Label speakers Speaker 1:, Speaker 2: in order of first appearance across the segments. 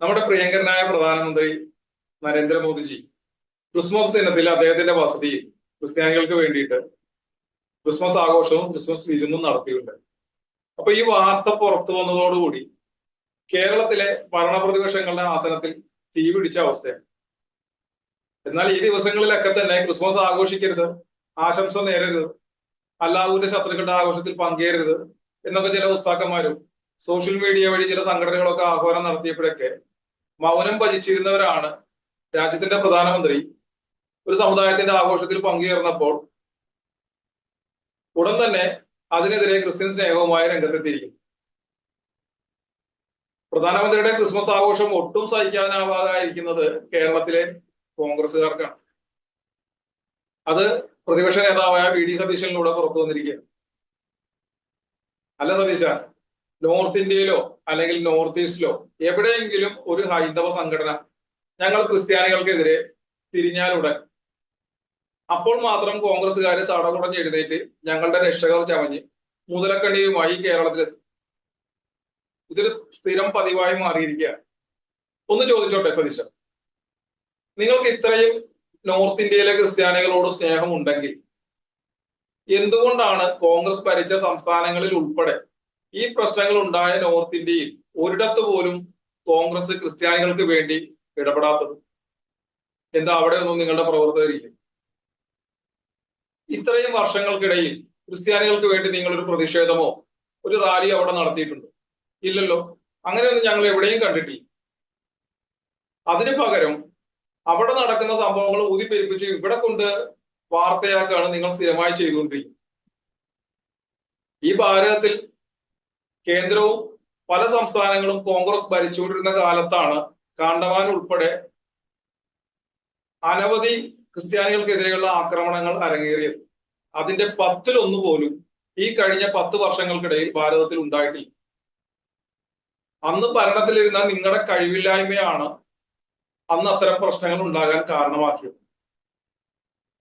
Speaker 1: നമ്മുടെ പ്രിയങ്കരനായ പ്രധാനമന്ത്രി നരേന്ദ്രമോദിജി ക്രിസ്മസ് ദിനത്തിൽ അദ്ദേഹത്തിന്റെ വസതിയിൽ ക്രിസ്ത്യാനികൾക്ക് വേണ്ടിയിട്ട് ക്രിസ്മസ് ആഘോഷവും ക്രിസ്മസ് വിരുന്നും നടത്തിയിട്ടുണ്ട്. അപ്പൊ ഈ വാർത്ത പുറത്തു വന്നതോടുകൂടി കേരളത്തിലെ ഭരണപ്രതിപക്ഷങ്ങളുടെ ആസനത്തിൽ തീ പിടിച്ച അവസ്ഥയാണ്. എന്നാൽ ഈ ദിവസങ്ങളിലൊക്കെ തന്നെ ക്രിസ്മസ് ആഘോഷിക്കരുത് ആശംസ നേരരുത് അല്ലാഹുവിന്റെ ശത്രുക്കളുടെ ആഘോഷത്തിൽ പങ്കേരരുത് എന്നൊക്കെ ചില ഉസ്താക്കന്മാരും സോഷ്യൽ മീഡിയ വഴി ചില സംഘടനകളൊക്കെ ആഹ്വാനം നടത്തിയപ്പോഴൊക്കെ മൗനം ഭജിച്ചിരുന്നവരാണ് രാജ്യത്തിന്റെ പ്രധാനമന്ത്രി. ഒരു സമുദായത്തിന്റെ ആഘോഷത്തിൽ പങ്കുചേർന്നപ്പോൾ ഉടൻ തന്നെ അതിനെതിരെ ക്രിസ്ത്യൻ സ്നേഹവുമായി രംഗത്തെത്തിയിരിക്കും പ്രധാനമന്ത്രിയുടെ ക്രിസ്മസ് ആഘോഷം ഒട്ടും സഹിക്കാനാവാതായിരിക്കുന്നത് കേരളത്തിലെ കോൺഗ്രസുകാർക്കാണ് അത് പ്രതിപക്ഷ നേതാവായ വി ഡി സതീശനിലൂടെ പുറത്തു വന്നിരിക്കുകയാണ് അല്ല സതീശ നോർത്ത് ഇന്ത്യയിലോ അല്ലെങ്കിൽ നോർത്ത് ഈസ്റ്റിലോ എവിടെയെങ്കിലും ഒരു ഹൈന്ദവ സംഘടന ഞങ്ങൾ ക്രിസ്ത്യാനികൾക്കെതിരെ തിരിഞ്ഞാലുടൻ അപ്പോൾ മാത്രം കോൺഗ്രസ്സുകാർ സടകുടഞ്ഞ് എഴുന്നേറ്റ് ഞങ്ങളുടെ രക്ഷകർ ചമഞ്ഞ് മുതലക്കണ്ണിയുമായി കേരളത്തിലെത്തും. ഇതൊരു സ്ഥിരം പതിവായി മാറിയിരിക്കുകയാണ്. ഒന്ന് ചോദിച്ചോട്ടെ സതീശ നിങ്ങൾക്ക് ഇത്രയും നോർത്ത് ഇന്ത്യയിലെ ക്രിസ്ത്യാനികളോട് സ്നേഹമുണ്ടെങ്കിൽ എന്തുകൊണ്ടാണ് കോൺഗ്രസ് ഭരിച്ച സംസ്ഥാനങ്ങളിൽ ഉൾപ്പെടെ ഈ പ്രശ്നങ്ങൾ ഉണ്ടായ നോർത്ത് ഇന്ത്യയിൽ ഒരിടത്ത് പോലും കോൺഗ്രസ് ക്രിസ്ത്യാനികൾക്ക് വേണ്ടി ഇടപെടാത്തത്. എന്താ അവിടെ ഒന്നും നിങ്ങളുടെ പ്രവർത്തകരില്ല ഇത്രയും വർഷങ്ങൾക്കിടയിൽ ക്രിസ്ത്യാനികൾക്ക് വേണ്ടി നിങ്ങൾ ഒരു പ്രതിഷേധമോ ഒരു റാലി അവിടെ നടത്തിയിട്ടുണ്ട്? ഇല്ലല്ലോ. അങ്ങനെയൊന്നും ഞങ്ങൾ എവിടെയും കണ്ടിട്ടില്ല. അതിന് പകരം അവിടെ നടക്കുന്ന സംഭവങ്ങൾ ഊതിപ്പെരിപ്പിച്ച് ഇവിടെ കൊണ്ട് വാർത്തയാക്കാണ് നിങ്ങൾ സ്ഥിരമായി ചെയ്തുകൊണ്ടിരിക്കുന്നത്. ഈ ഭാരതത്തിൽ കേന്ദ്രവും പല സംസ്ഥാനങ്ങളും കോൺഗ്രസ് ഭരിച്ചുകൊണ്ടിരുന്ന കാലത്താണ് കാണ്ടവാൻ ഉൾപ്പെടെ അനവധി ക്രിസ്ത്യാനികൾക്കെതിരെയുള്ള ആക്രമണങ്ങൾ അരങ്ങേറിയത്. അതിന്റെ പത്തിലൊന്നു പോലും ഈ കഴിഞ്ഞ പത്ത് വർഷങ്ങൾക്കിടയിൽ ഭാരതത്തിൽ ഉണ്ടായിട്ടില്ല. അന്ന് ഭരണത്തിലിരുന്ന നിങ്ങളുടെ കഴിവില്ലായ്മയാണ് അന്ന് അത്തരം പ്രശ്നങ്ങൾ ഉണ്ടാകാൻ കാരണമാക്കിയത്.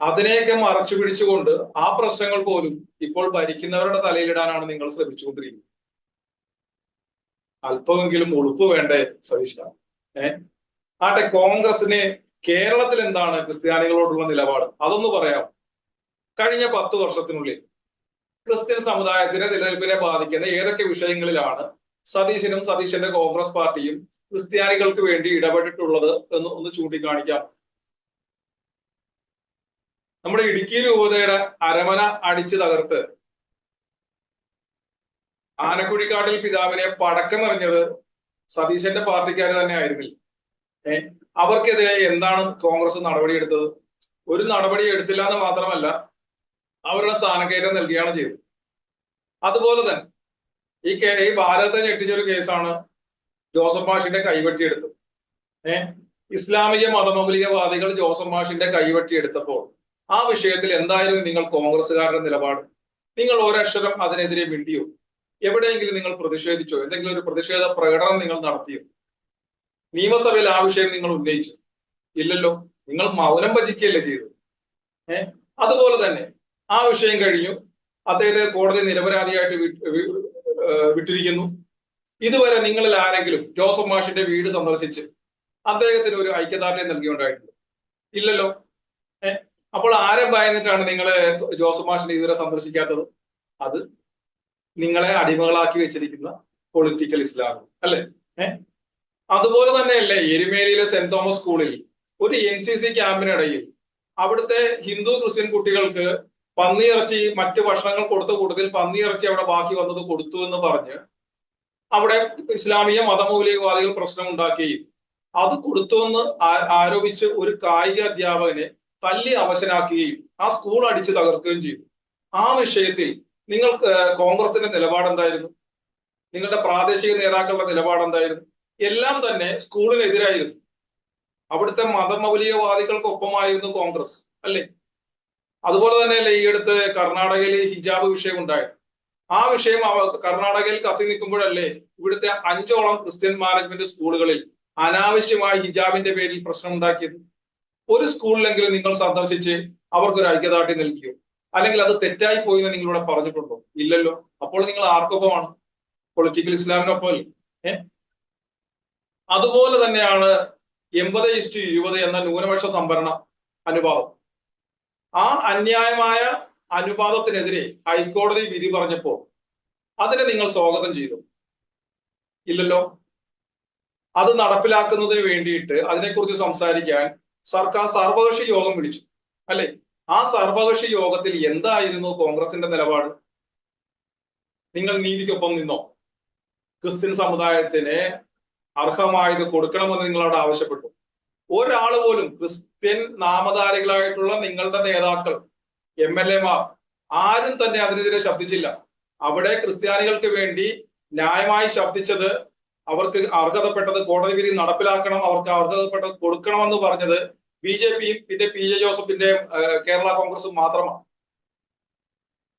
Speaker 1: അതിനെയൊക്കെ മറച്ചു പിടിച്ചുകൊണ്ട് ആ പ്രശ്നങ്ങൾ പോലും ഇപ്പോൾ ഭരിക്കുന്നവരുടെ തലയിലിടാനാണ് നിങ്ങൾ ശ്രമിച്ചുകൊണ്ടിരിക്കുന്നത്. അല്പമെങ്കിലും ഉളുപ്പ് വേണ്ടേ? സതീശ ഏ? ആട്ടെ കോൺഗ്രസിന് കേരളത്തിൽ എന്താണ് ക്രിസ്ത്യാനികളോടുള്ള നിലപാട്? അതൊന്ന് പറയാം കഴിഞ്ഞ പത്ത് വർഷത്തിനുള്ളിൽ ക്രിസ്ത്യൻ സമുദായത്തിന്റെ നിലനിൽപ്പിനെ ബാധിക്കുന്ന ഏതൊക്കെ വിഷയങ്ങളിലാണ് സതീശനും സതീശന്റെ കോൺഗ്രസ് പാർട്ടിയും ക്രിസ്ത്യാനികൾക്ക് വേണ്ടി ഇടപെട്ടിട്ടുള്ളത് എന്ന് ഒന്ന് ചൂണ്ടിക്കാണിക്കാം. നമ്മുടെ ഇടുക്കി രൂപതയുടെ അരമന അടിച്ചു തകർത്ത് ആനക്കുഴിക്കാട്ടിൽ പിതാവിനെ പടക്കം നിറഞ്ഞത് സതീശന്റെ പാർട്ടിക്കാർ തന്നെ ആയിരുന്നില്ല ഏർ അവർക്കെതിരെ എന്താണ് കോൺഗ്രസ് നടപടിയെടുത്തത്? ഒരു നടപടി എടുത്തില്ല എന്ന് മാത്രമല്ല അവരുടെ സ്ഥാനക്കയറ്റം നൽകുകയാണ് ചെയ്തത്. അതുപോലെ തന്നെ ഈ കേ ഈ ഭാരതത്തെ ഞെട്ടിച്ചൊരു കേസാണ് ജോസഫ് മാഷിന്റെ കൈവെട്ടിയെടുത്തത്. ഏഹ് ഇസ്ലാമിക മതമൗലികവാദികൾ ജോസഫ് മാഷിന്റെ കൈവെട്ടിയെടുത്തപ്പോൾ ആ വിഷയത്തിൽ എന്തായിരുന്നു നിങ്ങൾ കോൺഗ്രസ്സുകാരുടെ നിലപാട്. നിങ്ങൾ ഒരക്ഷരം അതിനെതിരെ മിണ്ടിയോ? എവിടെയെങ്കിലും നിങ്ങൾ പ്രതിഷേധിച്ചോ എന്തെങ്കിലും ഒരു പ്രതിഷേധ പ്രകടനം നിങ്ങൾ നടത്തിയോ? നിയമസഭയിൽ ആ വിഷയം നിങ്ങൾ ഉന്നയിച്ചു? ഇല്ലല്ലോ. നിങ്ങൾ മൗനം ഭജിക്കുകയല്ലേ ചെയ്തത്. ഏഹ് അതുപോലെ തന്നെ ആ വിഷയം കഴിഞ്ഞു. അദ്ദേഹത്തെ കോടതി നിരപരാധിയായിട്ട് വിട്ടിരിക്കുന്നു. ഇതുവരെ നിങ്ങളിൽ ആരെങ്കിലും ജോസഫ് മാഷിന്റെ വീട് സന്ദർശിച്ച് അദ്ദേഹത്തിന് ഒരു ഐക്യദാർഢ്യം നൽകിയുണ്ടായിട്ടുണ്ട് ഇല്ലല്ലോ. ഏഹ് അപ്പോൾ ആരെ ഭയന്നിട്ടാണ് നിങ്ങൾ ജോസഫ് മാഷിനെ ഇതുവരെ സന്ദർശിക്കാത്തത്? അത് നിങ്ങളെ അടിമകളാക്കി വെച്ചിരിക്കുന്ന പൊളിറ്റിക്കൽ ഇസ്ലാം അല്ലെ? അതുപോലെ തന്നെയല്ലേ എരുമേലിയിലെ സെന്റ് തോമസ് സ്കൂളിൽ ഒരു എൻ സി സി ക്യാമ്പിനിടയിൽ അവിടുത്തെ ഹിന്ദു ക്രിസ്ത്യൻ കുട്ടികൾക്ക് പന്നിയിറച്ചി മറ്റു ഭക്ഷണങ്ങൾ കൊടുത്ത കൂട്ടത്തിൽ പന്നിയിറച്ചി അവിടെ ബാക്കി വന്നത് കൊടുത്തു എന്ന് പറഞ്ഞ് അവിടെ ഇസ്ലാമിക മതമൗലികവാദികൾ പ്രശ്നം ഉണ്ടാക്കുകയും അത് കൊടുത്തു എന്ന് ആരോപിച്ച് ഒരു കായിക അധ്യാപകനെ തല്ലി അവശനാക്കുകയും ആ സ്കൂൾ അടിച്ചു തകർക്കുകയും ചെയ്തു. ആ വിഷയത്തിൽ നിങ്ങൾ കോൺഗ്രസിന്റെ നിലപാട് എന്തായിരുന്നു നിങ്ങളുടെ പ്രാദേശിക നേതാക്കളുടെ നിലപാട് എന്തായിരുന്നു എല്ലാം തന്നെ സ്കൂളിനെതിരായിരുന്നു. അവിടുത്തെ മതമൗലികവാദികൾക്കൊപ്പമായിരുന്നു കോൺഗ്രസ് അല്ലേ? അതുപോലെ തന്നെയല്ലേ ഈ അടുത്ത് കർണാടകയിൽ ഹിജാബ് വിഷയം ഉണ്ടായത്. ആ വിഷയം കർണാടകയിൽ കത്തി നിൽക്കുമ്പോഴല്ലേ ഇവിടുത്തെ അഞ്ചോളം ക്രിസ്ത്യൻ മാനേജ്മെന്റ് സ്കൂളുകളിൽ അനാവശ്യമായി ഹിജാബിന്റെ പേരിൽ പ്രശ്നം ഉണ്ടാക്കിയത് ഒരു സ്കൂളിലെങ്കിലും നിങ്ങൾ സന്ദർശിച്ച് അവർക്കൊരു ഐക്യദാർഢ്യം നൽകിയോ? അല്ലെങ്കിൽ അത് തെറ്റായി പോയി എന്ന് നിങ്ങളിവിടെ പറഞ്ഞിട്ടുണ്ടോ? ഇല്ലല്ലോ. അപ്പോൾ നിങ്ങൾ ആർക്കൊപ്പമാണ്? പൊളിറ്റിക്കൽ ഇസ്ലാമിനൊപ്പം അല്ലേ അതുപോലെ തന്നെയാണ് എൺപത് ഇസ്റ്റു ഇരുപത് എന്ന ന്യൂനപക്ഷ സംവരണ അനുപാതം. ആ അന്യായമായ അനുപാതത്തിനെതിരെ ഹൈക്കോടതി വിധി പറഞ്ഞപ്പോൾ അതിനെ നിങ്ങൾ സ്വാഗതം ചെയ്തു. ഇല്ലല്ലോ. അത് നടപ്പിലാക്കുന്നതിന് വേണ്ടിയിട്ട് അതിനെക്കുറിച്ച് സംസാരിക്കാൻ സർക്കാർ സർവകക്ഷി യോഗം വിളിച്ചു. അല്ലെ? ആ സർവകക്ഷി യോഗത്തിൽ എന്തായിരുന്നു കോൺഗ്രസിന്റെ നിലപാട്? നിങ്ങൾ നീതിക്കൊപ്പം നിന്നോ? ക്രിസ്ത്യൻ സമുദായത്തിന് അർഹമായത് കൊടുക്കണമെന്ന് നിങ്ങളോട് ആവശ്യപ്പെട്ടു. ഒരാൾ പോലും ക്രിസ്ത്യൻ നാമധാരികളായിട്ടുള്ള നിങ്ങളുടെ നേതാക്കൾ എം എൽ എമാർ ആരും തന്നെ അതിനെതിരെ ശബ്ദിച്ചില്ല. അവിടെ ക്രിസ്ത്യാനികൾക്ക് വേണ്ടി ന്യായമായി ശബ്ദിച്ചത് അവർക്ക് അർഹതപ്പെട്ടത് കോടതി വിധി നടപ്പിലാക്കണം അവർക്ക് അർഹതപ്പെട്ടത് കൊടുക്കണമെന്ന് പറഞ്ഞത് ബി ജെ പിയും പിന്നെ പി ജെ ജോസഫിന്റെ കേരള കോൺഗ്രസും മാത്രമാണ്.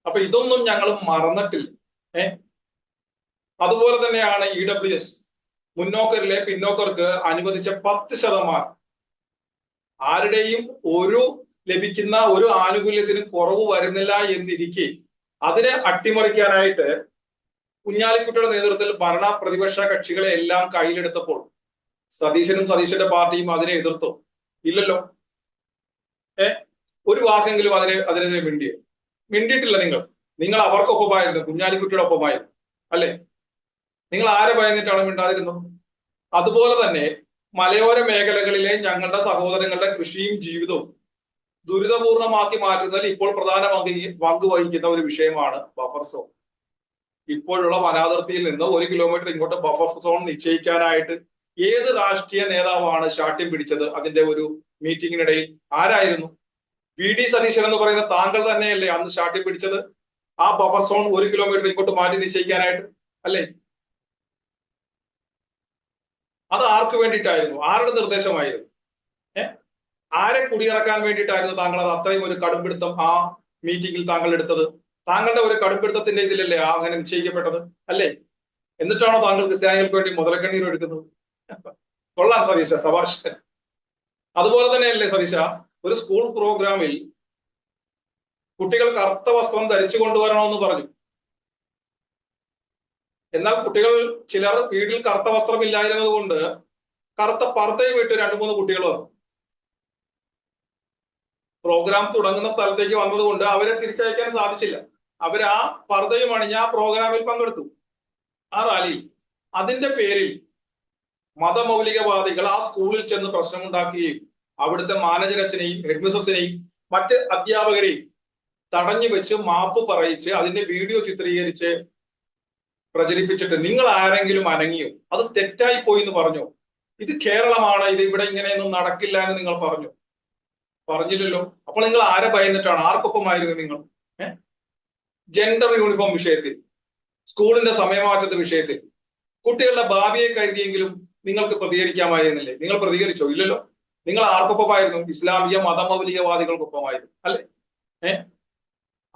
Speaker 1: അപ്പൊ ഇതൊന്നും ഞങ്ങൾ മറന്നിട്ടില്ല. ഏ? അതുപോലെ തന്നെയാണ് ഇ ഡബ്ല്യു എസ്. മുന്നോക്കരിലെ പിന്നോക്കർക്ക് അനുവദിച്ച പത്ത് ശതമാനം. ആരുടെയും ഒരു ലഭിക്കുന്ന ഒരു ആനുകൂല്യത്തിന് കുറവ് വരുന്നില്ല എന്നിരിക്കെ അതിനെ അട്ടിമറിക്കാനായിട്ട് കുഞ്ഞാലിക്കുട്ടിയുടെ നേതൃത്വത്തിൽ ഭരണ പ്രതിപക്ഷ കക്ഷികളെ എല്ലാം കയ്യിലെടുത്തപ്പോൾ സതീശനും സതീശന്റെ പാർട്ടിയും അതിനെ എതിർത്തു. ഇല്ലല്ലോ. ഏ? ഒരു വാക്കെങ്കിലും അതിനെ അതിനെതിരെ മിണ്ടിയോ? മിണ്ടിയിട്ടില്ല നിങ്ങൾ. നിങ്ങൾ അവർക്കൊപ്പമായിരുന്നു കുഞ്ഞാലിക്കുട്ടിയുടെ ഒപ്പമായിരുന്നു അല്ലെ? നിങ്ങൾ ആരെ ഭയന്നിട്ടാണ് മിണ്ടാതിരുന്നത് അതുപോലെ തന്നെ മലയോര മേഖലകളിലെ ഞങ്ങളുടെ സഹോദരങ്ങളുടെ കൃഷിയും ജീവിതവും ദുരിതപൂർണമാക്കി മാറ്റുന്നതിൽ ഇപ്പോൾ പ്രധാന പങ്ക് വഹിക്കുന്ന ഒരു വിഷയമാണ് ബഫർ സോൺ. ഇപ്പോഴുള്ള വനാതിർത്തിയിൽ നിന്ന് ഒരു കിലോമീറ്റർ ഇങ്ങോട്ട് ബഫർ സോൺ നിശ്ചയിക്കാനായിട്ട് ഏത് രാഷ്ട്രീയ നേതാവാണ് ശാഠ്യം പിടിച്ചത് അതിന്റെ ഒരു മീറ്റിംഗിനിടയിൽ ആരായിരുന്നു? വി ഡി സതീശൻ എന്ന് പറയുന്ന താങ്കൾ തന്നെയല്ലേ അന്ന് ശാഠ്യം പിടിച്ചത്? ആ ബഫർ സോൺ ഒരു കിലോമീറ്റർ ഇങ്ങോട്ട് മാറ്റി നിശ്ചയിക്കാനായിട്ട് അല്ലേ? അത് ആർക്ക് വേണ്ടിയിട്ടായിരുന്നു? ആരുടെ നിർദ്ദേശമായിരുന്നു? ഏഹ് ആരെ കുടിയിറക്കാൻ വേണ്ടിയിട്ടായിരുന്നു താങ്കൾ അത് അത്രയും ഒരു കടുംപിടുത്തം ആ മീറ്റിംഗിൽ താങ്കൾ എടുത്തത്? താങ്കളുടെ ഒരു കടുംപിടുത്തത്തിന്റെ ഇതിലല്ലേ ആ അങ്ങനെ നിശ്ചയിക്കപ്പെട്ടത്? അല്ലേ? എന്നിട്ടാണോ താങ്കൾ ക്രിസ്ത്യാനികൾക്ക് വേണ്ടി മുതലക്കണ്ണീർ എടുക്കുന്നത് കൊള്ളാം സതീശ സഭാഷ് അതുപോലെ തന്നെയല്ലേ സതീശ ഒരു സ്കൂൾ പ്രോഗ്രാമിൽ കുട്ടികൾ കറുത്ത വസ്ത്രം ധരിച്ചു കൊണ്ടുവരണമെന്ന് പറഞ്ഞു. എന്നാൽ കുട്ടികൾ ചിലർ വീട്ടിൽ കറുത്ത വസ്ത്രം ഇല്ലായിരുന്നത് കൊണ്ട് കറുത്ത പർദ്ദയും ഇട്ട് രണ്ടു മൂന്ന് കുട്ടികൾ വന്നു. പ്രോഗ്രാം തുടങ്ങുന്ന സ്ഥലത്തേക്ക് വന്നതുകൊണ്ട് അവരെ തിരിച്ചയക്കാൻ സാധിച്ചില്ല. അവർ ആ പർദ്ദയും അണിഞ്ഞ് ആ പ്രോഗ്രാമിൽ പങ്കെടുത്തു. ആ റാലിയിൽ അതിന്റെ പേരിൽ മതമൗലികവാദികൾ ആ സ്കൂളിൽ ചെന്ന് പ്രശ്നമുണ്ടാക്കുകയും അവിടുത്തെ മാനേജരച്ചനെയും ഹെഡ്മിസസിനെയും മറ്റ് അധ്യാപകരെയും തടഞ്ഞു വെച്ച് മാപ്പ് പറയിച്ച് അതിന്റെ വീഡിയോ ചിത്രീകരിച്ച് പ്രചരിപ്പിച്ചിട്ട് നിങ്ങൾ ആരെങ്കിലും അനങ്ങിയോ? അത് തെറ്റായി പോയി എന്ന് പറഞ്ഞു? ഇത് കേരളമാണ് ഇത് ഇവിടെ ഇങ്ങനെയൊന്നും നടക്കില്ല എന്ന് നിങ്ങൾ പറഞ്ഞു? പറഞ്ഞില്ലല്ലോ. അപ്പോൾ നിങ്ങൾ ആരെ ഭയന്നിട്ടാണ്? ആർക്കൊപ്പമായിരുന്നു നിങ്ങൾ? ജെൻഡർ യൂണിഫോം വിഷയത്തിൽ സ്കൂളിന്റെ സമയമാറ്റത്തെ വിഷയത്തിൽ. കുട്ടികളുടെ ഭാവിയെ കരുതിയെങ്കിലും നിങ്ങൾക്ക് പ്രതികരിക്കാമായിരുന്നില്ലേ? നിങ്ങൾ പ്രതികരിച്ചോ? ഇല്ലല്ലോ. നിങ്ങൾ ആർക്കൊപ്പമായിരുന്നു? ഇസ്ലാമിക മതമൗലികവാദികൾക്കൊപ്പമായിരുന്നു. അല്ലെ? ഏഹ്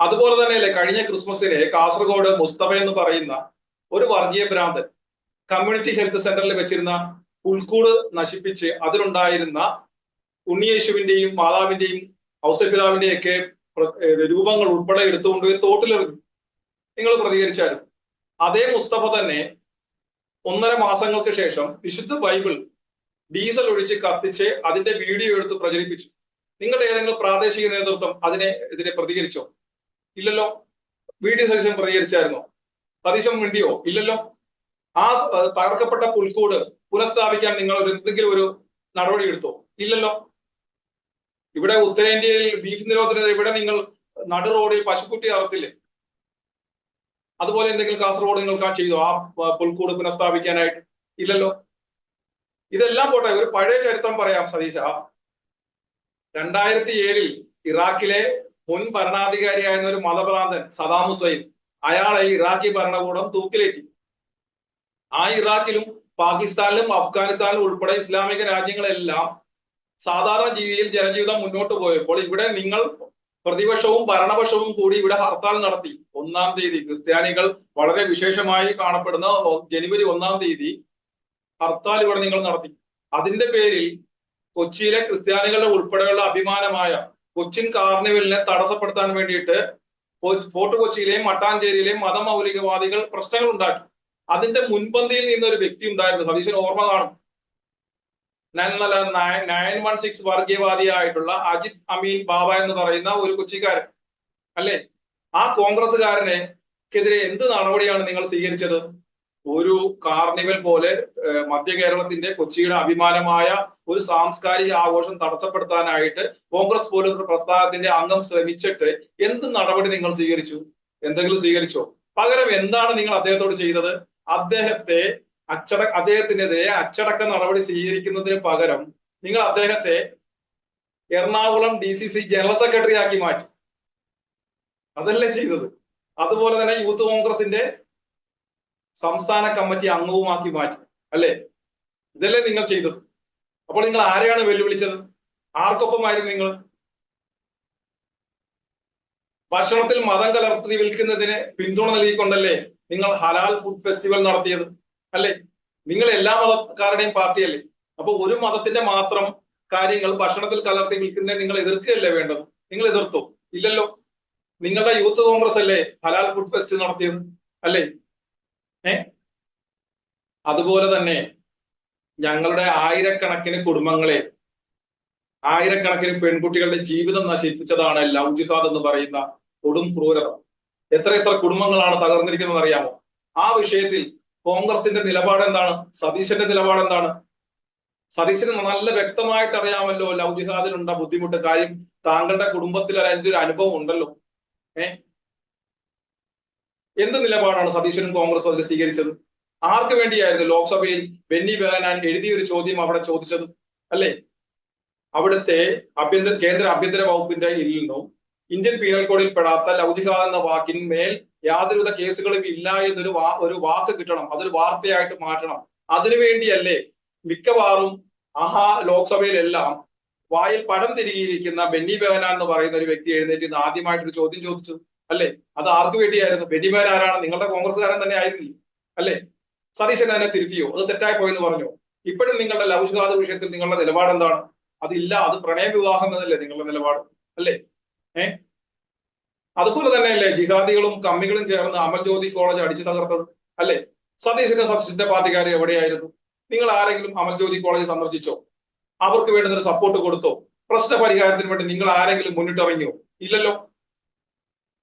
Speaker 1: അതുപോലെ തന്നെയല്ലേ കഴിഞ്ഞ ക്രിസ്മസിന് കാസർഗോഡ് മുസ്തഫ എന്ന് പറയുന്ന ഒരു വർഗീയ ഭ്രാന്തൻ കമ്മ്യൂണിറ്റി ഹെൽത്ത് സെന്ററിൽ വെച്ചിരുന്ന പുൽക്കൂട് നശിപ്പിച്ച് അതിലുണ്ടായിരുന്ന ഉണ്ണിയേശുവിന്റെയും മാതാവിന്റെയും ഔസപിതാവിന്റെയും ഒക്കെ രൂപങ്ങൾ ഉൾപ്പെടെ എടുത്തുകൊണ്ടുപോയി തോട്ടിലെറിഞ്ഞു. നിങ്ങൾ പ്രതികരിച്ചായിരുന്നു. അതേ മുസ്തഫ തന്നെ ഒന്നര മാസങ്ങൾക്ക് ശേഷം വിശുദ്ധ ബൈബിൾ ഡീസൽ ഒഴിച്ച് കത്തിച്ച് അതിന്റെ വീഡിയോ എടുത്ത് പ്രചരിപ്പിച്ചു. നിങ്ങളുടെ ഏതെങ്കിലും പ്രാദേശിക നേതൃത്വം അതിനെ ഇതിനെ പ്രതികരിച്ചോ? ഇല്ലല്ലോ. Video D പ്രതികരിച്ചായിരുന്നോ? സതീശൻ വേണ്ടിയോ ഇല്ലല്ലോ. ആ തകർക്കപ്പെട്ട പുൽക്കൂട് പുനഃസ്ഥാപിക്കാൻ നിങ്ങൾ ഒരു എന്തെങ്കിലും ഒരു നടപടി എടുത്തോ? ഇല്ലല്ലോ. ഇവിടെ ഉത്തരേന്ത്യയിൽ ബീഫ് നിരോധനത്തിന് ഇവിടെ നിങ്ങൾ നടു റോഡിൽ പശുക്കുട്ടി അറത്തില്ലേ? അതുപോലെ എന്തെങ്കിലും കാസർഗോഡ് നിങ്ങൾ ചെയ്തോ ആ പുൽക്കൂട് പുനഃസ്ഥാപിക്കാനായിട്ട് ഇല്ലല്ലോ. ഇതെല്ലാം പോട്ടെ ഒരു പഴയ ചരിത്രം പറയാം സതീശ. രണ്ടായിരത്തി ഏഴിൽ ഇറാഖിലെ മുൻ ഭരണാധികാരിയായിരുന്ന ഒരു മതഭ്രാന്തൻ സദാം ഹുസൈൻ അയാളെ ഇറാഖി ഭരണകൂടം തൂക്കിലേറ്റി. ആ ഇറാഖിലും പാകിസ്ഥാനിലും അഫ്ഗാനിസ്ഥാനിലും ഉൾപ്പെടെ ഇസ്ലാമിക രാജ്യങ്ങളെല്ലാം സാധാരണ രീതിയിൽ ജനജീവിതം മുന്നോട്ട് പോയപ്പോൾ ഇവിടെ നിങ്ങൾ പ്രതിപക്ഷവും ഭരണപക്ഷവും കൂടി ഇവിടെ ഹർത്താൽ നടത്തി. ഒന്നാം തീയതി ക്രിസ്ത്യാനികൾ വളരെ വിശേഷമായി കാണപ്പെടുന്ന ജനുവരി ഒന്നാം തീയതി ഹർത്താൽ ഇവിടെ നിങ്ങൾ നടത്തി. അതിന്റെ പേരിൽ കൊച്ചിയിലെ ക്രിസ്ത്യാനികളുടെ ഉൾപ്പെടെയുള്ള അഭിമാനമായ കൊച്ചിൻ കാർണിവലിനെ തടസ്സപ്പെടുത്താൻ വേണ്ടിയിട്ട് ഫോർട്ട് കൊച്ചിയിലെയും മട്ടാഞ്ചേരിയിലെയും മതമൗലികവാദികൾ പ്രശ്നങ്ങൾ ഉണ്ടാക്കി. അതിന്റെ മുൻപന്തിയിൽ നിന്ന ഒരു വ്യക്തി ഉണ്ടായിരുന്നു. സതീശൻ ഓർമ്മ കാണും. നയൻ വൺ സിക്സ് വർഗീയവാദിയായിട്ടുള്ള അജിത് അമീൻ ബാബ എന്ന് പറയുന്ന ഒരു കൊച്ചിക്കാരൻ അല്ലെ? ആ കോൺഗ്രസ്സുകാരനെ ക്കെതിരെ എന്ത് നടപടിയാണ് നിങ്ങൾ സ്വീകരിച്ചത്? ഒരു കാർണിവൽ പോലെ മധ്യ കേരളത്തിന്റെ കൊച്ചിയുടെ അഭിമാനമായ ഒരു സാംസ്കാരിക ആഘോഷം തടസ്സപ്പെടുത്താനായിട്ട് കോൺഗ്രസ് പോലും ഒരു പ്രസ്ഥാനത്തിന്റെ അംഗം ശ്രമിച്ചിട്ട് എന്ത് നടപടി നിങ്ങൾ സ്വീകരിച്ചു? എന്തെങ്കിലും സ്വീകരിച്ചോ? പകരം എന്താണ് നിങ്ങൾ അദ്ദേഹത്തോട് ചെയ്തത്? അദ്ദേഹത്തെ അച്ചട അദ്ദേഹത്തിനെതിരെ അച്ചടക്ക നടപടി സ്വീകരിക്കുന്നതിന് പകരം നിങ്ങൾ അദ്ദേഹത്തെ Ernakulam D C C general secretary ആക്കി മാറ്റി. അതല്ലേ ചെയ്തത്? അതുപോലെ തന്നെ യൂത്ത് കോൺഗ്രസിന്റെ സംസ്ഥാന കമ്മിറ്റി അംഗവുമാക്കി മാറ്റി. അല്ലേ? ഇതല്ലേ നിങ്ങൾ ചെയ്തത്. അപ്പോൾ നിങ്ങൾ ആരെയാണ് വെല്ലുവിളിച്ചത്? ആർക്കൊപ്പമായിരുന്നു നിങ്ങൾ? ഭക്ഷണത്തിൽ മതം കലർത്തി വിൽക്കുന്നതിന് പിന്തുണ നൽകിക്കൊണ്ടല്ലേ നിങ്ങൾ ഹലാൽ ഫുഡ് ഫെസ്റ്റിവൽ നടത്തിയത്? അല്ലേ? നിങ്ങൾ എല്ലാ മതക്കാരുടെയും പാർട്ടിയല്ലേ? അപ്പൊ ഒരു മതത്തിന്റെ മാത്രം കാര്യങ്ങൾ ഭക്ഷണത്തിൽ കലർത്തി വിൽക്കുന്നതിനെ നിങ്ങൾ എതിർക്കുകയല്ലേ വേണ്ടത്? നിങ്ങൾ എതിർത്തോ? ഇല്ലല്ലോ. നിങ്ങളുടെ യൂത്ത് കോൺഗ്രസ് അല്ലേ ഹലാൽ ഫുഡ് ഫെസ്റ്റ് നടത്തിയത്? അല്ലേ? ഏ? അതുപോലെ തന്നെ ഞങ്ങളുടെ ആയിരക്കണക്കിന് കുടുംബങ്ങളെ ആയിരക്കണക്കിന് പെൺകുട്ടികളുടെ ജീവിതം നശിപ്പിച്ചതാണ് ലവ് ജിഹാദ് എന്ന് പറയുന്ന കൊടും ക്രൂരത. എത്ര എത്ര കുടുംബങ്ങളാണ് തകർന്നിരിക്കുന്നത് അറിയാമോ? ആ വിഷയത്തിൽ കോൺഗ്രസിന്റെ നിലപാട് എന്താണ് സതീശന്റെ നിലപാട് എന്താണ് സതീശന് നല്ല വ്യക്തമായിട്ട് അറിയാമല്ലോ ലവ് ജിഹാദിനുണ്ട ബുദ്ധിമുട്ട്. കാര്യം താങ്കളുടെ കുടുംബത്തിൽ അതിന്റെ ഒരു അനുഭവം ഉണ്ടല്ലോ. ഏ? എന്ത് നിലപാടാണ് സതീശനും കോൺഗ്രസും അതിൽ സ്വീകരിച്ചത്? ആർക്ക് വേണ്ടിയായിരുന്നു ലോക്സഭയിൽ ബെന്നി ബെഹനാൻ എഴുതിയ ഒരു ചോദ്യം അവിടെ ചോദിച്ചത്? അല്ലേ? അവിടുത്തെ ആഭ്യന്തര കേന്ദ്ര ആഭ്യന്തര വകുപ്പിന്റെ ഇതിൽ നിന്നും? ഇന്ത്യൻ പീനൽ കോഡിൽ പെടാത്ത ജിഹാദ് എന്ന വാക്കിന്മേൽ യാതൊരുവിധ കേസുകളും ഇല്ല എന്നൊരു വാ ഒരു വാക്ക് കിട്ടണം. അതൊരു വാർത്തയായിട്ട് മാറ്റണം. അതിനുവേണ്ടിയല്ലേ മിക്കവാറും ആഹാ ലോക്സഭയിലെല്ലാം വായിൽ പടം തിരികിയിരിക്കുന്ന ബെന്നി ബെഹനാൻ എന്ന് പറയുന്ന ഒരു വ്യക്തി എഴുന്നേറ്റ് ഇന്ന് ആദ്യമായിട്ടൊരു ചോദ്യം ചോദിച്ചു. അല്ലെ? അത് ആർക്ക് വേണ്ടിയായിരുന്നു? ബെന്നി ബെഹന ആരാണ്? നിങ്ങളുടെ കോൺഗ്രസ്സുകാരൻ തന്നെ ആയിരുന്നില്ല? അല്ലെ? സതീശൻ അതിനെ തിരുത്തിയോ? അത് തെറ്റായി പോയെന്ന് പറഞ്ഞോ? ഇപ്പോഴും നിങ്ങളുടെ ജിഹാദ് വിഷയത്തിൽ നിങ്ങളുടെ നിലപാട് എന്താണ് അതില്ല അത് പ്രണയ വിവാഹം എന്നല്ലേ നിങ്ങളുടെ നിലപാട്. അല്ലേ? ഏ? അതുപോലെ തന്നെയല്ലേ ജിഹാദികളും കമ്മികളും ചേർന്ന് അമൽ ജ്യോതി കോളേജ് അടിച്ചു തകർത്തത് അല്ലേ? സതീശന്റെ സതീശന്റെ പാർട്ടിക്കാർ എവിടെയായിരുന്നു? നിങ്ങൾ ആരെങ്കിലും അമൽ ജ്യോതി കോളേജ് സന്ദർശിച്ചോ? അവർക്ക് വേണ്ടുന്ന ഒരു സപ്പോർട്ട് കൊടുത്തോ? പ്രശ്ന പരിഹാരത്തിന് വേണ്ടി നിങ്ങൾ ആരെങ്കിലും മുന്നിട്ടിറങ്ങിയോ? ഇല്ലല്ലോ.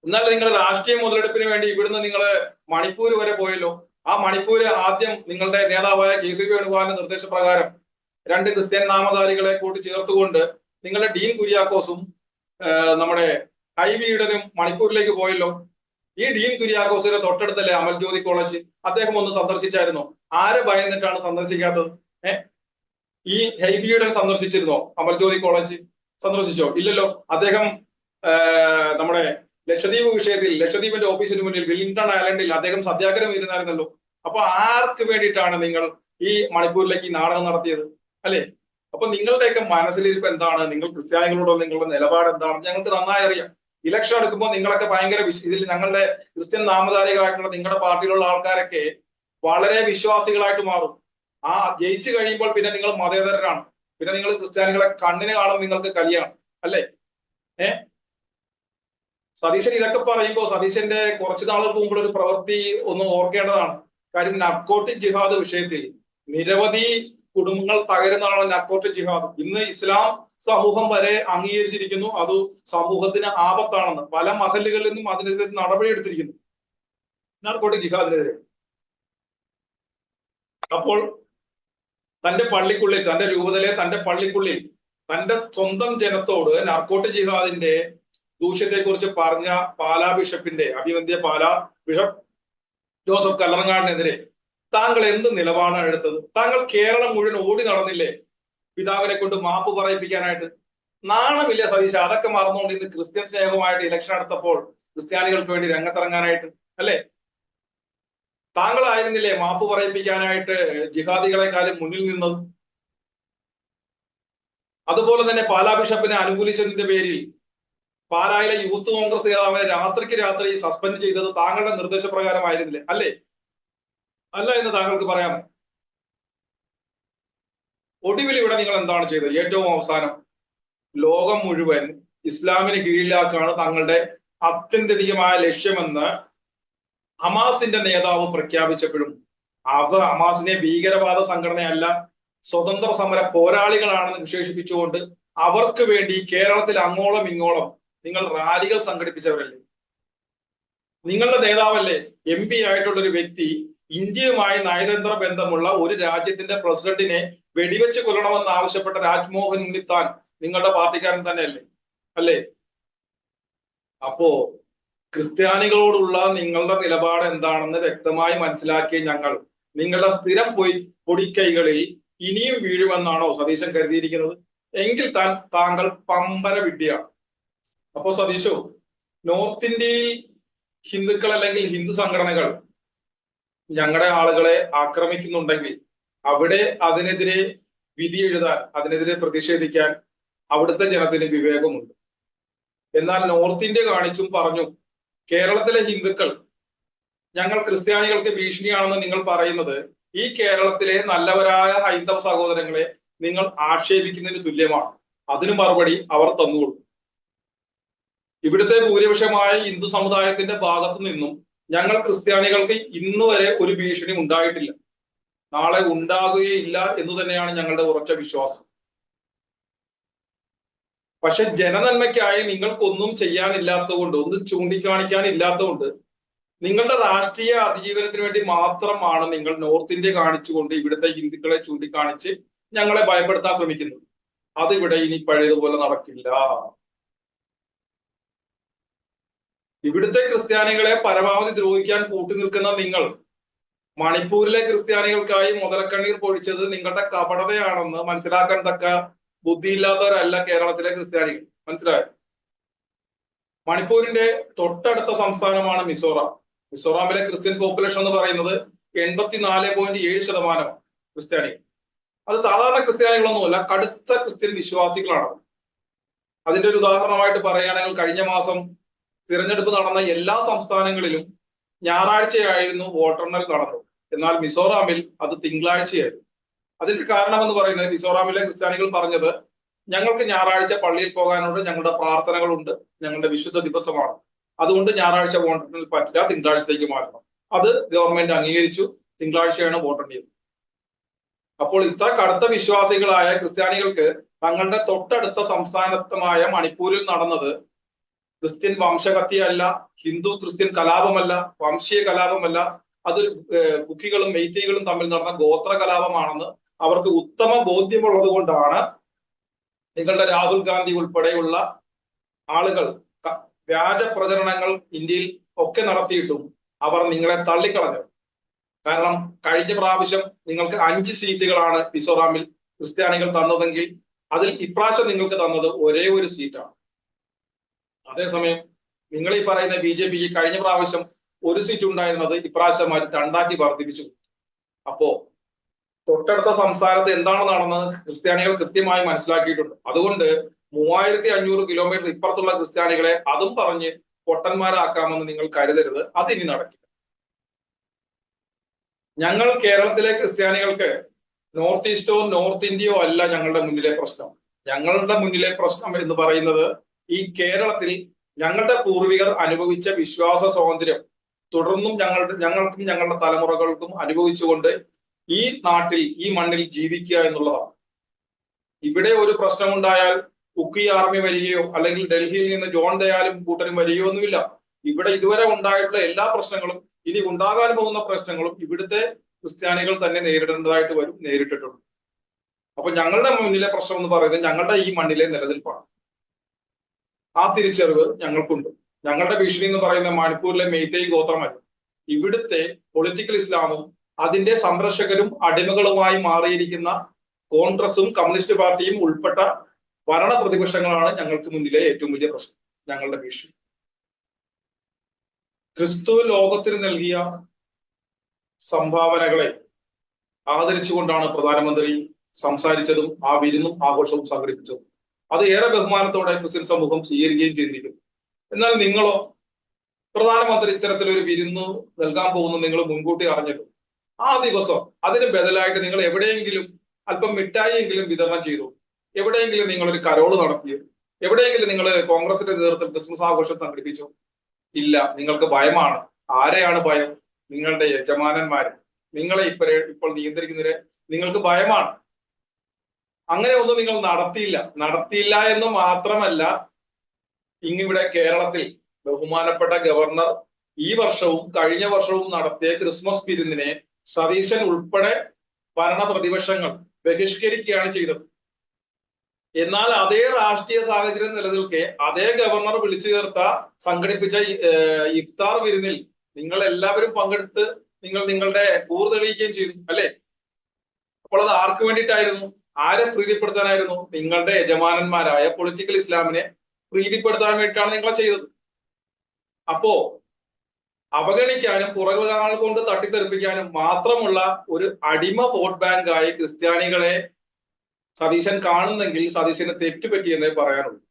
Speaker 1: എന്നാൽ നിങ്ങൾ രാഷ്ട്രീയ മുതലെടുപ്പിന് വേണ്ടി ഇവിടുന്ന് നിങ്ങൾ മണിപ്പൂർ വരെ പോയല്ലോ. ആ മണിപ്പൂര് ആദ്യം നിങ്ങളുടെ നേതാവായ കെ സി വേണുഗോപാലിന്റെ നിർദ്ദേശപ്രകാരം രണ്ട് ക്രിസ്ത്യൻ നാമധാരികളെ കൂട്ടി ചേർത്തുകൊണ്ട് നിങ്ങളുടെ ഡീൻ കുര്യാക്കോസും ആ, നമ്മുടെ ഹൈബിയുടനും മണിപ്പൂരിലേക്ക് പോയല്ലോ. ഈ ഡീൻ കുര്യാക്കോസിന്റെ തൊട്ടടുത്തല്ലേ അമൽ ജ്യോതി കോളേജ്? അദ്ദേഹം ഒന്ന് സന്ദർശിച്ചായിരുന്നു? ആരെ ഭയന്നിട്ടാണ് സന്ദർശിക്കാത്തത്? ഈ ഹൈബിയുടൻ സന്ദർശിച്ചിരുന്നോ അമൽ ജ്യോതി കോളേജ്? സന്ദർശിച്ചോ? ഇല്ലല്ലോ. അദ്ദേഹം നമ്മുടെ ലക്ഷദ്വീപ് വിഷയത്തിൽ ലക്ഷദ്വീപിന്റെ ഓഫീസിന് മുന്നിൽ വില്ലിംഗ്ടൺ ഐലൻഡിൽ അദ്ദേഹം സത്യാഗ്രഹം ഇരുന്നായിരുന്നല്ലോ. അപ്പൊ ആർക്ക് വേണ്ടിയിട്ടാണ് നിങ്ങൾ ഈ മണിപ്പൂരിലേക്ക് ഈ നാടകം നടത്തിയത്? അല്ലെ? അപ്പൊ നിങ്ങളുടെയൊക്കെ മനസ്സിലിരിപ്പ് എന്താണ്? നിങ്ങൾ ക്രിസ്ത്യാനികളോടോ നിങ്ങളുടെ നിലപാട് എന്താണ് ഞങ്ങൾക്ക് നന്നായി അറിയാം. ഇലക്ഷൻ എടുക്കുമ്പോൾ നിങ്ങളൊക്കെ ഭയങ്കര ഇതിൽ ഞങ്ങളുടെ ക്രിസ്ത്യൻ നാമധാരികളായിട്ടുള്ള നിങ്ങളുടെ പാർട്ടിയിലുള്ള ആൾക്കാരൊക്കെ വളരെ വിശ്വാസികളായിട്ട് മാറും. ആ ജയിച്ചു കഴിയുമ്പോൾ പിന്നെ നിങ്ങൾ മതേതരരാണ്. പിന്നെ നിങ്ങൾ ക്രിസ്ത്യാനികളെ കണ്ണിന് കാണുന്ന നിങ്ങൾക്ക് കലിയാണ്. അല്ലേ? ഏ? സതീശൻ ഇതൊക്കെ പറയുമ്പോൾ സതീശന്റെ കുറച്ച് നാളുകൾക്ക് മുമ്പുള്ള ഒരു പ്രവൃത്തി ഒന്ന് ഓർക്കേണ്ടതാണ്. കാര്യം നർക്കോട്ടിക് ജിഹാദ് വിഷയത്തിൽ നിരവധി കുടുംബങ്ങൾ തകരുന്നതാണ് നർക്കോട്ടിക് ജിഹാദ്. ഇന്ന് ഇസ്ലാം സമൂഹം വരെ അംഗീകരിച്ചിരിക്കുന്നു. അത് സമൂഹത്തിന് ആപത്താണെന്ന്. പല മഹലുകളിൽ നിന്നും അതിനെതിരെ നടപടി എടുത്തിരിക്കുന്നു നാർക്കോട്ടിക് ജിഹാദിനെതിരെ? അപ്പോൾ തന്റെ പള്ളിക്കുള്ളിൽ തന്റെ രൂപതയിലെ തന്റെ പള്ളിക്കുള്ളിൽ തന്റെ സ്വന്തം ജനത്തോട് നാർക്കോട്ടിക് ജിഹാദിന്റെ ദൂഷ്യത്തെക്കുറിച്ച് പറഞ്ഞ പാലാ ബിഷപ്പിന്റെ അഭിവന്ധ്യ പാലാ ബിഷപ്പ് ജോസഫ് കല്ലറങ്ങാടിനെതിരെ താങ്കൾ എന്ത് നിലപാടാണ് എടുത്തത്? താങ്കൾ കേരളം മുഴുവൻ ഓടി നടന്നില്ലേ? പിതാവിനെ കൊണ്ട് മാപ്പ് പറയിപ്പിക്കാനായിട്ട് നാണമില്ല സതീശ്. അതൊക്കെ മറന്നുകൊണ്ട് ഇന്ന് ക്രിസ്ത്യൻ സ്നേഹമായിട്ട് ഇലക്ഷൻ നടത്തപ്പോൾ ക്രിസ്ത്യാനികൾക്ക് വേണ്ടി രംഗത്തിറങ്ങാനായിട്ട് അല്ലെ? താങ്കളായിരുന്നില്ലേ മാപ്പ് പറയിപ്പിക്കാനായിട്ട് ജിഹാദികളെക്കാളും മുന്നിൽ നിന്നത്? അതുപോലെ തന്നെ പാലാ ബിഷപ്പിനെ അനുകൂലിച്ചതിന്റെ പേരിൽ പാലായിലെ യൂത്ത് കോൺഗ്രസ് നേതാവിനെ രാത്രിക്ക് രാത്രി സസ്പെൻഡ് ചെയ്തത് താങ്കളുടെ നിർദ്ദേശപ്രകാരമായിരുന്നില്ലേ? അല്ലേ? അല്ല എന്ന് താങ്കൾക്ക് പറയാമോ? ഒടുവിൽ ഇവിടെ നിങ്ങൾ എന്താണ് ചെയ്തത്? ഏറ്റവും അവസാനം ലോകം മുഴുവൻ ഇസ്ലാമിന് കീഴിലാക്കാണ് തങ്ങളുടെ അത്യന്തികമായ ലക്ഷ്യമെന്ന് ഹമാസിന്റെ നേതാവ് പ്രഖ്യാപിച്ചപ്പോഴും അവ ഹമാസിനെ ഭീകരവാദ സംഘടനയല്ല സ്വതന്ത്ര സമര പോരാളികളാണെന്ന് വിശേഷിപ്പിച്ചുകൊണ്ട് അവർക്ക് വേണ്ടി കേരളത്തിൽ അങ്ങോളം ഇങ്ങോളം നിങ്ങൾ റാലികൾ സംഘടിപ്പിച്ചവരല്ലേ? നിങ്ങളുടെ നേതാവല്ലേ? എം പി ആയിട്ടുള്ള ഒരു വ്യക്തി ഇന്ത്യയുമായി നയതന്ത്ര ബന്ധമുള്ള ഒരു രാജ്യത്തിന്റെ പ്രസിഡന്റിനെ വെടിവെച്ച് കൊല്ലണമെന്ന് ആവശ്യപ്പെട്ട രാജ്മോഹൻ ഉണ്ണിത്താൻ നിങ്ങളുടെ പാർട്ടിക്കാരൻ തന്നെയല്ലേ? അല്ലേ? അപ്പോ ക്രിസ്ത്യാനികളോടുള്ള നിങ്ങളുടെ നിലപാട് എന്താണെന്ന് വ്യക്തമായി മനസ്സിലാക്കിയ ഞങ്ങൾ നിങ്ങളുടെ സ്ഥിരം പൊയ് പൊടിക്കൈകളിൽ ഇനിയും വീഴുമെന്നാണോ സതീശൻ കരുതിയിരിക്കുന്നത്? എങ്കിൽ താൻ താങ്കൾ പമ്പര വിഡ്ഢിയാണ്. അപ്പോ സതീശോ നോർത്ത് ഇന്ത്യയിൽ ഹിന്ദുക്കൾ അല്ലെങ്കിൽ ഹിന്ദു സംഘടനകൾ ഞങ്ങളുടെ ആളുകളെ ആക്രമിക്കുന്നുണ്ടെങ്കിൽ അവിടെ അതിനെതിരെ വിധി എഴുതാൻ അതിനെതിരെ പ്രതിഷേധിക്കാൻ അവിടുത്തെ ജനത്തിന് വിവേകമുണ്ട്. എന്നാൽ നോർത്ത് ഇന്ത്യ കാണിച്ചും പറഞ്ഞു കേരളത്തിലെ ഹിന്ദുക്കൾ ഞങ്ങൾ ക്രിസ്ത്യാനികൾക്ക് ഭീഷണിയാണെന്ന് നിങ്ങൾ പറയുന്നത് ഈ കേരളത്തിലെ നല്ലവരായ ഹൈന്ദവ സഹോദരങ്ങളെ നിങ്ങൾ ആക്ഷേപിക്കുന്നതിന് തുല്യമാണ്. അതിന് മറുപടി അവർ തന്നുകൊടുക്കും ഇവിടുത്തെ ഭൂരിപക്ഷമായ ഹിന്ദു സമുദായത്തിന്റെ ഭാഗത്തു നിന്നും ഞങ്ങൾ ക്രിസ്ത്യാനികൾക്ക് ഇന്നുവരെ ഒരു ഭീഷണി ഉണ്ടായിട്ടില്ല. നാളെ ഉണ്ടാകുകയില്ല എന്ന് തന്നെയാണ് ഞങ്ങളുടെ ഉറച്ച വിശ്വാസം. പക്ഷെ ജനനന്മയ്ക്കായി നിങ്ങൾക്കൊന്നും ചെയ്യാനില്ലാത്തതുകൊണ്ട് ഒന്നും ചൂണ്ടിക്കാണിക്കാൻ ഇല്ലാത്തതുകൊണ്ട് നിങ്ങളുടെ രാഷ്ട്രീയ അതിജീവനത്തിന് വേണ്ടി മാത്രമാണ് നിങ്ങൾ നോർത്ത് ഇന്ത്യ കാണിച്ചുകൊണ്ട് ഇവിടുത്തെ ഹിന്ദുക്കളെ ചൂണ്ടിക്കാണിച്ച് ഞങ്ങളെ ഭയപ്പെടുത്താൻ ശ്രമിക്കുന്നത്. അതിവിടെ ഇനി പഴയതുപോലെ നടക്കില്ല. ഇവിടുത്തെ ക്രിസ്ത്യാനികളെ പരമാവധി ദ്രോഹിക്കാൻ കൂട്ടുനിൽക്കുന്ന നിങ്ങൾ മണിപ്പൂരിലെ ക്രിസ്ത്യാനികൾക്കായി മുതലക്കണ്ണീർ പൊഴിച്ചത് നിങ്ങളുടെ കപടതയാണെന്ന് മനസ്സിലാക്കാൻ തക്ക ബുദ്ധിയില്ലാത്തവരല്ല കേരളത്തിലെ ക്രിസ്ത്യാനികൾ. മനസ്സിലായോ? മണിപ്പൂരിന്റെ തൊട്ടടുത്ത സംസ്ഥാനമാണ് മിസോറാം. മിസോറാമിലെ ക്രിസ്ത്യൻ പോപ്പുലേഷൻ എന്ന് പറയുന്നത് എൺപത്തിനാല് പോയിന്റ് ഏഴ് ശതമാനം ക്രിസ്ത്യാനികൾ അത് സാധാരണ ക്രിസ്ത്യാനികളൊന്നുമല്ല കടുത്ത ക്രിസ്ത്യൻ വിശ്വാസികളാണ്. അതിന്റെ ഒരു ഉദാഹരണമായിട്ട് പറയുകയാണെങ്കിൽ കഴിഞ്ഞ മാസം തിരഞ്ഞെടുപ്പ് നടന്ന എല്ലാ സംസ്ഥാനങ്ങളിലും ഞായറാഴ്ചയായിരുന്നു വോട്ടെണ്ണൽ നടന്നത്. എന്നാൽ മിസോറാമിൽ അത് തിങ്കളാഴ്ചയായിരുന്നു. അതിന്റെ കാരണം എന്ന് പറയുന്നത് മിസോറാമിലെ ക്രിസ്ത്യാനികൾ പറഞ്ഞത് ഞങ്ങൾക്ക് ഞായറാഴ്ച പള്ളിയിൽ പോകാനുണ്ട് ഞങ്ങളുടെ പ്രാർത്ഥനകളുണ്ട് ഞങ്ങളുടെ വിശുദ്ധ ദിവസമാണ്. അതുകൊണ്ട് ഞായറാഴ്ച വോട്ടെണ്ണൽ പറ്റില്ല തിങ്കളാഴ്ചത്തേക്ക് മാറ്റണം. അത് ഗവൺമെന്റ് അംഗീകരിച്ചു തിങ്കളാഴ്ചയാണ് വോട്ടെണ്ണിയത് അപ്പോൾ ഇത്ര കടുത്ത വിശ്വാസികളായ ക്രിസ്ത്യാനികൾക്ക് തങ്ങളുടെ തൊട്ടടുത്ത സംസ്ഥാനത്തമായ മണിപ്പൂരിൽ നടന്നത് ക്രിസ്ത്യൻ വംശകത്തിയല്ല ഹിന്ദു ക്രിസ്ത്യൻ കലാപമല്ല വംശീയ കലാപമല്ല അതൊരു ബുക്കികളും മെയ്ത്തികളും തമ്മിൽ നടന്ന ഗോത്ര കലാപമാണെന്ന് അവർക്ക് ഉത്തമ ബോധ്യമുള്ളത് കൊണ്ടാണ് നിങ്ങളുടെ രാഹുൽ ഗാന്ധി ഉൾപ്പെടെയുള്ള ആളുകൾ വ്യാജ പ്രചരണങ്ങൾ ഇന്ത്യയിൽ ഒക്കെ നടത്തിയിട്ടും അവർ നിങ്ങളെ തള്ളിക്കളഞ്ഞത് കാരണം കഴിഞ്ഞ പ്രാവശ്യം നിങ്ങൾക്ക് അഞ്ച് സീറ്റുകളാണ് മിസോറാമിൽ ക്രിസ്ത്യാനികൾ തന്നതെങ്കിൽ അതിൽ ഇപ്രാവശ്യം നിങ്ങൾക്ക് തന്നത് ഒരേ ഒരു സീറ്റാണ്. അതേസമയം നിങ്ങൾ ഈ പറയുന്ന ബി ജെ പിക്ക് കഴിഞ്ഞ പ്രാവശ്യം ഒരു സീറ്റ് ഉണ്ടായിരുന്നത് ഇപ്രാവശ്യം രണ്ടാക്കി വർദ്ധിപ്പിച്ചു. അപ്പോ തൊട്ടടുത്ത സംസ്ഥാനത്ത് എന്താണ് നടന്നത്? ക്രിസ്ത്യാനികൾ കൃത്യമായി മനസ്സിലാക്കിയിട്ടുണ്ട്. അതുകൊണ്ട് മൂവായിരത്തി അഞ്ഞൂറ് കിലോമീറ്റർ ഇപ്പുറത്തുള്ള ക്രിസ്ത്യാനികളെ അതും പറഞ്ഞ് പൊട്ടന്മാരാക്കാമെന്ന് നിങ്ങൾ കരുതരുത്. അതിനി നടക്കില്ല. ഞങ്ങൾ കേരളത്തിലെ ക്രിസ്ത്യാനികൾക്ക് നോർത്ത് ഈസ്റ്റോ നോർത്ത് ഇന്ത്യയോ അല്ല ഞങ്ങളുടെ മുന്നിലെ പ്രശ്നം. ഞങ്ങളുടെ മുന്നിലെ പ്രശ്നം എന്ന് പറയുന്നത് ഈ കേരളത്തിൽ ഞങ്ങളുടെ പൂർവികർ അനുഭവിച്ച വിശ്വാസ സ്വാതന്ത്ര്യം തുടർന്നും ഞങ്ങളുടെ ഞങ്ങൾക്കും ഞങ്ങളുടെ തലമുറകൾക്കും അനുഭവിച്ചുകൊണ്ട് ഈ നാട്ടിൽ ഈ മണ്ണിൽ ജീവിക്കുക എന്നുള്ളതാണ്. ഇവിടെ ഒരു പ്രശ്നമുണ്ടായാൽ ഉക്കി ആർമി വരികയോ അല്ലെങ്കിൽ ഡൽഹിയിൽ നിന്ന് ജോൺ ദയാലും കൂട്ടരും വരികയോ ഒന്നുമില്ല. ഇവിടെ ഇതുവരെ ഉണ്ടായിട്ടുള്ള എല്ലാ പ്രശ്നങ്ങളും ഇനി ഉണ്ടാകാൻ പോകുന്ന പ്രശ്നങ്ങളും ഇവിടുത്തെ ക്രിസ്ത്യാനികൾ തന്നെ നേരിടേണ്ടതായിട്ട് വരും നേരിട്ടിട്ടുണ്ട്. അപ്പൊ ഞങ്ങളുടെ മുന്നിലെ പ്രശ്നം എന്ന് പറയുന്നത് ഞങ്ങളുടെ ഈ മണ്ണിലെ നിലനിൽപ്പാണ്. ആ തിരിച്ചറിവ് ഞങ്ങൾക്കുണ്ട്. ഞങ്ങളുടെ ഭീഷണി എന്ന് പറയുന്ന മണിപ്പൂരിലെ മെയ്തൈ ഗോത്രമല്ല ഇവിടുത്തെ പൊളിറ്റിക്കൽ ഇസ്ലാമും അതിന്റെ സംരക്ഷകരും അടിമകളുമായി മാറിയിരിക്കുന്ന കോൺഗ്രസും കമ്മ്യൂണിസ്റ്റ് പാർട്ടിയും ഉൾപ്പെട്ട ഭരണ പ്രതിപക്ഷങ്ങളാണ് ഞങ്ങൾക്ക് മുന്നിലെ ഏറ്റവും വലിയ പ്രശ്നം ഞങ്ങളുടെ ഭീഷണി. ക്രിസ്തു ലോകത്തിന് നൽകിയ സംഭാവനകളെ ആദരിച്ചുകൊണ്ടാണ് പ്രധാനമന്ത്രി സംസാരിച്ചതും ആ വിരുന്നും ആഘോഷവും സംഘടിപ്പിച്ചതും. അത് ഏറെ ബഹുമാനത്തോടെ ക്രിസ്ത്യൻ സമൂഹം സ്വീകരിക്കുകയും ചെയ്തിരിക്കുന്നു. എന്നാൽ നിങ്ങളോ പ്രധാനമന്ത്രി ഇത്തരത്തിലൊരു വിരുന്ന് നൽകാൻ പോകുന്നു നിങ്ങൾ മുൻകൂട്ടി അറിഞ്ഞിട്ടു ആ ദിവസം അതിന് ബദലായിട്ട് നിങ്ങൾ എവിടെയെങ്കിലും അല്പം മിഠായിയെങ്കിലും വിതരണം ചെയ്തു. എവിടെയെങ്കിലും നിങ്ങൾ ഒരു കരോൾ നടത്തിയോ? എവിടെയെങ്കിലും നിങ്ങൾ കോൺഗ്രസിന്റെ നേതൃത്വത്തിൽ ക്രിസ്മസ് ആഘോഷം സംഘടിപ്പിച്ചു? ഇല്ല. നിങ്ങൾക്ക് ഭയമാണ്. ആരെയാണ് ഭയം? നിങ്ങളുടെ യജമാനന്മാരെ. നിങ്ങളെ ഇപ്പൊ ഇപ്പോൾ നിയന്ത്രിക്കുന്നവരെ നിങ്ങൾക്ക് ഭയമാണ്. അങ്ങനെ ഒന്നും നിങ്ങൾ നടത്തിയില്ല. നടത്തിയില്ല എന്ന് മാത്രമല്ല ഇങ്ങിവിടെ കേരളത്തിൽ ബഹുമാനപ്പെട്ട ഗവർണർ ഈ വർഷവും കഴിഞ്ഞ വർഷവും നടത്തിയ ക്രിസ്മസ് വിരുന്നിനെ സതീശൻ ഉൾപ്പെടെ ഭരണ പ്രതിപക്ഷങ്ങൾ ബഹിഷ്കരിക്കുകയാണ് ചെയ്തത്. എന്നാൽ അതേ രാഷ്ട്രീയ സാഹചര്യം നിലനിൽക്കെ അതേ ഗവർണർ വിളിച്ചു ചേർത്ത സംഘടിപ്പിച്ച ഇഫ്താർ വിരുന്നിൽ നിങ്ങൾ എല്ലാവരും പങ്കെടുത്ത് നിങ്ങൾ നിങ്ങളുടെ കൂർ തെളിയിക്കുകയും ചെയ്തു അല്ലെ? അപ്പോൾ അത് ആർക്ക് വേണ്ടിയിട്ടായിരുന്നു? ആരെ പ്രീതിപ്പെടുത്താനായിരുന്നു? നിങ്ങളുടെ യജമാനന്മാരായ പൊളിറ്റിക്കൽ ഇസ്ലാമിനെ പ്രീതിപ്പെടുത്താൻ വേണ്ടിയിട്ടാണ് നിങ്ങളെ ചെയ്തത്. അപ്പോ അവഗണിക്കാനും പുറകുകാലങ്ങൾ കൊണ്ട് തട്ടിത്തെറിപ്പിക്കാനും മാത്രമുള്ള ഒരു അടിമ വോട്ട് ബാങ്കായി ക്രിസ്ത്യാനികളെ സതീശൻ കാണുന്നെങ്കിൽ സതീശന് തെറ്റുപറ്റിയെന്നേ പറയാനുള്ളൂ.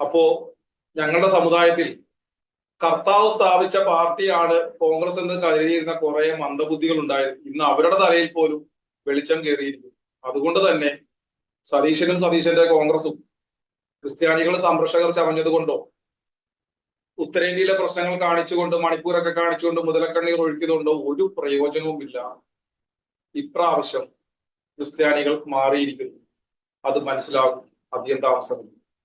Speaker 1: അപ്പോ ഞങ്ങളുടെ സമുദായത്തിൽ കർത്താവ് സ്ഥാപിച്ച പാർട്ടിയാണ് കോൺഗ്രസ് എന്ന് കരുതിയിരുന്ന കുറെ മന്ദബുദ്ധികൾ ഉണ്ടായിരുന്നു ഇന്ന് അവരുടെ തലയിൽ പോലും വെളിച്ചം കയറിയിരിക്കുന്നു. അതുകൊണ്ട് തന്നെ സതീശനും സതീശന്റെ കോൺഗ്രസും ക്രിസ്ത്യാനികൾ സംരക്ഷകർ ചമഞ്ഞതുകൊണ്ടോ ഉത്തരേന്ത്യയിലെ പ്രശ്നങ്ങൾ കാണിച്ചുകൊണ്ട് മണിപ്പൂരൊക്കെ കാണിച്ചുകൊണ്ട് മുതലക്കണ്ണീർ ഒഴുക്കിയതുകൊണ്ടോ? ഒരു പ്രയോജനവുമില്ല. ഇപ്രാവശ്യം ക്രിസ്ത്യാനികൾ മാറിയിരിക്കുന്നു. അത് മനസ്സിലാകും അധികം താമസമില്ല